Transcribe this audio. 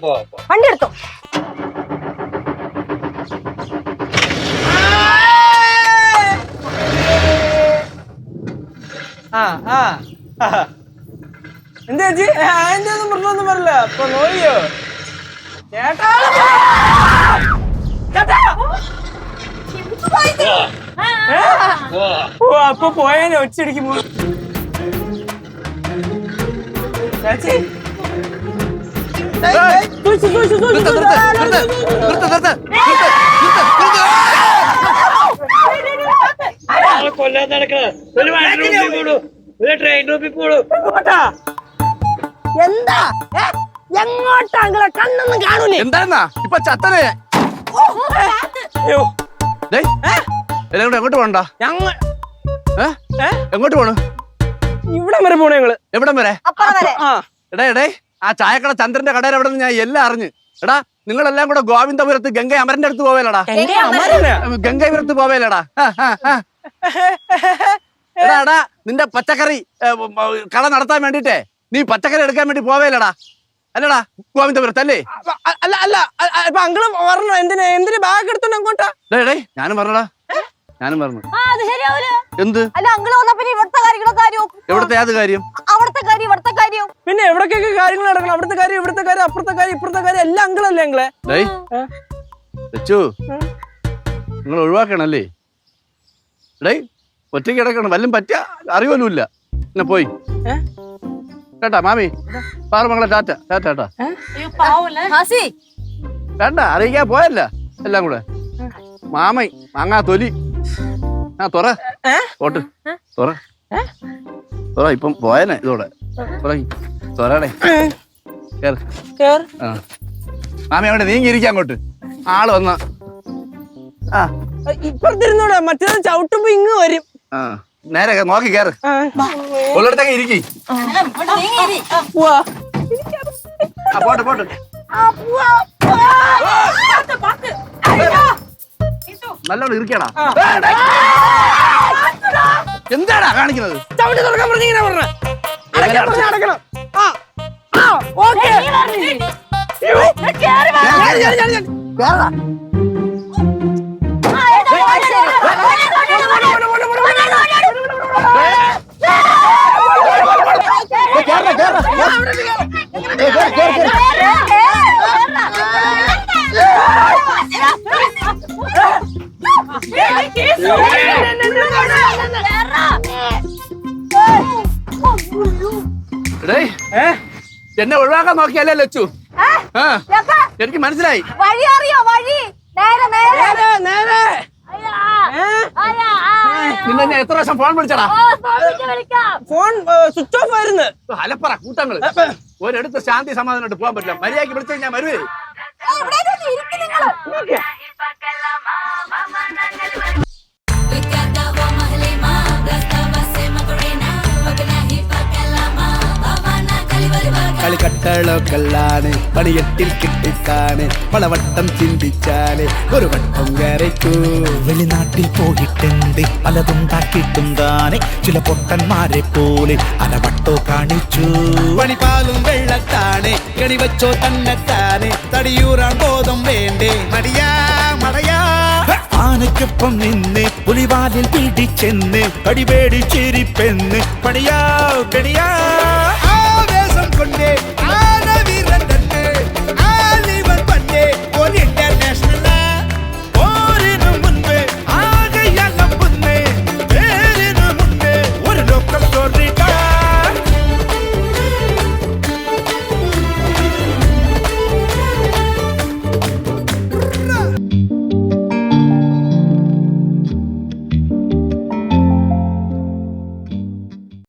പോവാം. വണ്ടി എടുത്തോ. ആ ആ. എന്താ അപ്പൊ നോയോ ഒച്ചടിക്കുമ്പോ ചേച്ചി. കൊല്ലാൻ നടക്കണ ട്രെയിൻ റൂപ്പിൽ പോടൂ എന്താ എങ്ങോട്ടാങ്കളെ കണ്ണൊന്നും കാണൂലേ എന്താന്നാ ഇപ്പൊ ചത്തനെ എല്ലാരും എങ്ങോട്ട് പോണ്ട ഞങ്ങൾ എങ്ങോട്ട് പോണു ഇവിടം വരെ പോണു ഞങ്ങൾ എവിടം വരെ എടേ എടേ ആ ചായക്കട ചന്ദ്രന്റെ കടയിൽ എവിടെ നിന്ന് ഞാൻ എല്ലാം അറിഞ്ഞു. എടാ നിങ്ങളെല്ലാം കൂടെ ഗോവിന്ദപുരത്ത് ഗംഗ അമരന്റെ അടുത്ത് പോവേലടാ. ഗംഗപുരത്ത് പോവേലടാ. എടാ എടാ നിന്റെ പച്ചക്കറി കട നടത്താൻ വേണ്ടിട്ടേ നീ പച്ചക്കറി എടുക്കാൻ വേണ്ടി പോവേലടാ. അല്ലടാ ഗോവിന്ദപുരത്ത് അല്ലേ? അല്ല അല്ല അങ്ങളും അ- ഇപ്പൊ അങ്കിൾ പറഞ്ഞു എന്തിനാ എന്തിന് ബാഗ് എടുത്തോണ്ട് അങ്ങോട്ടാ? ഡേ ഞാനും പറഞ്ഞടാ. ഞാനും പറഞ്ഞു. ആ അത് ശരിയാവൂല. എന്ത്? അല്ല അങ്കിൾ വന്നാ പിന്നെ ഇവിടുത്തെ കാര്യങ്ങളൊക്കെ എവിടുത്തെ എവിടത്തെ ഏത് കാര്യം? അവിടുത്തെ കാര്യം ഇവിടുത്തെ കാര്യവും പിന്നെ എവിടേക്കൊക്കെ കാര്യങ്ങൾ നടക്കണം? അവിടുത്തെ കാര്യം ഇവിടുത്തെ കാര്യം അപ്പുറത്തെ കാര്യം ഇപ്പുറത്തെ കാര്യം എല്ലാം അങ്കിളല്ലേ അങ്കിളെ? നിങ്ങൾ ഒഴിവാക്കണല്ലേ? ഡേയ് ഒറ്റയ്ക്ക് കിടക്കണം. വല്ലതും പറ്റ അറിയോലുമില്ല പിന്നെ പോയി. കേട്ടാ മാമി പാറ മകളെ ടാറ്റ ടാറ്റ ടാറ്റ ഹസി വേണ്ട അറിയിക്കാൻ പോയല്ല. എല്ലാം കൂടെ. മാമൈ മാങ്ങാ തൊലി. ആ തുറ? ഓട്ട് തുറ. തുറ ഇപ്പം പോയനെ ഇതോടെ. ആ. മാമി അവിടെ നീങ്ങിയിരിക്കാം അങ്ങോട്ട്. ആൾ വന്ന. ആ. ഇപ്പുറത്തിരുന്നോടാ മറ്റേത് ചവിട്ടുമ്പോ ഇങ്ങ് വരും. ആ. നേരെ നോക്കി കേറ്. ആ. ഉള്ളിടത്തൊക്കെ ഇരിക്കി. പോട്ടെ പോട്ടെ. നല്ലോണം ഇരിക്കടാ. എന്താടാ? കാണിക്കുന്നത്? ചവിട്ടി തുറക്കാൻ പറഞ്ഞ ഇങ്ങനെ പറഞ്ഞ. അടയ്ക്കാൻ പറഞ്ഞ അടയ്ക്കണം. ആ ആ ഓക്കേ. എടേ എന്നെ ഒഴിവാക്കാൻ നോക്കിയല്ലേ ലച്ചു? എനിക്ക് മനസ്സിലായി. വഴി അറിയോ? വഴി? നേരെ നേരെ. നേരെ. നിന്നെ ഞാൻ എത്ര പ്രാവശ്യം ഫോൺ വിളിച്ചടാ. ഫോൺ സ്വിച്ച് ഓഫ് ആയിരുന്നു. അലപ്പറ കൂട്ടങ്ങൾ. ഒരിടത്ത് ശാന്തി സമാധാനമായിട്ട് പോകാൻ പറ്റില്ല. മര്യാദയ്ക്ക് വിളിച്ചു ഞാൻ വരുവേ. എവിടെയെങ്കിലും കട്ടളക്കല്ലാണ് പണിയെട്ടിൽ കിട്ടിക്കാണ് പലവട്ടം ചിന്തിച്ചാൽ ഒരു വട്ടം കരയ്ക്കൂ. വെളിനാട്ടിൽ പോയിട്ടുണ്ട്. പലതുണ്ടാക്കിയിട്ടും താനെ ചില പൊട്ടന്മാരെ പോലെ അലവട്ടോ കാണിച്ചു. പണിപാലും വെള്ളത്താണ്. കണി വെച്ചോ തന്നെത്താനെ തടിയൂറാൻ ബോധം വേണ്ടേ. മടിയാ മടയാ. ആനയ്ക്കൊപ്പം നിന്ന് പുലിവാലിൽ പിടിച്ചെന്ന്. കടിപേടി ചിരിപ്പെന്ന്. പണിയാ കടിയാ పాల్గొంటే